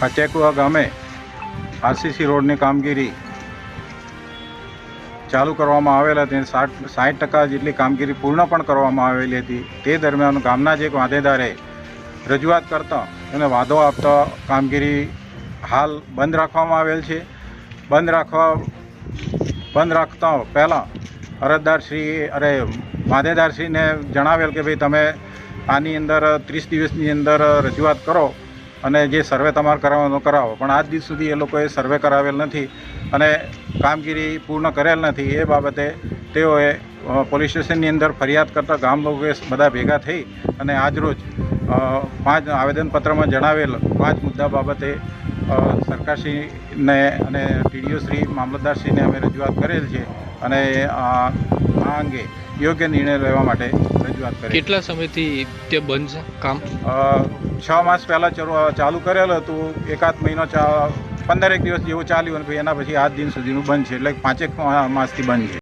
પચેકુવા ગામે આરસીસી રોડની કામગીરી ચાલુ કરવામાં આવેલ હતી સાઠ સાઠ ટકા જેટલી કામગીરી પૂર્ણ પણ કરવામાં આવેલી હતી. તે દરમિયાન ગામના જ એક વાંધેદારે રજૂઆત કરતા એને વાંધો આપતા કામગીરી હાલ બંધ રાખવામાં આવેલ છે. બંધ રાખવા, બંધ રાખતા પહેલાં અરજદારશ્રી અરે વાંધેદારશ્રીને જણાવેલ કે ભાઈ તમે આની અંદર ત્રીસ દિવસની અંદર રજૂઆત કરો. અને જે સર્વે તમારે કરાવવાનો કરાવો. પણ આજ દિવસ સુધી એ લોકોએ સર્વે કરાવેલ નથી અને કામગીરી પૂર્ણ કરેલ નથી. એ બાબતે તેઓએ પોલીસ સ્ટેશનની અંદર ફરિયાદ કરતા ગામ લોકોએ બધા ભેગા થઈ અને આજરોજ પાંચ આવેદનપત્રમાં જણાવેલ પાંચ મુદ્દા બાબતે સરકારશ્રીને અને ટીડીઓ શ્રી, મામલતદારશ્રીને અમે રજૂઆત કરેલ છે અને આ અંગે યોગ્ય નિર્ણય લેવા માટે રજૂઆત કરી. કેટલા સમયથી તે બંધ છે કામ? છ માસ પહેલાં ચાલુ કરેલ હતું. એકાદ મહિનો પંદરેક દિવસ જેવું ચાલ્યું અને એના પછી આજ દિન સુધીનું બંધ છે. એટલે પાંચેક માસથી બંધ છે.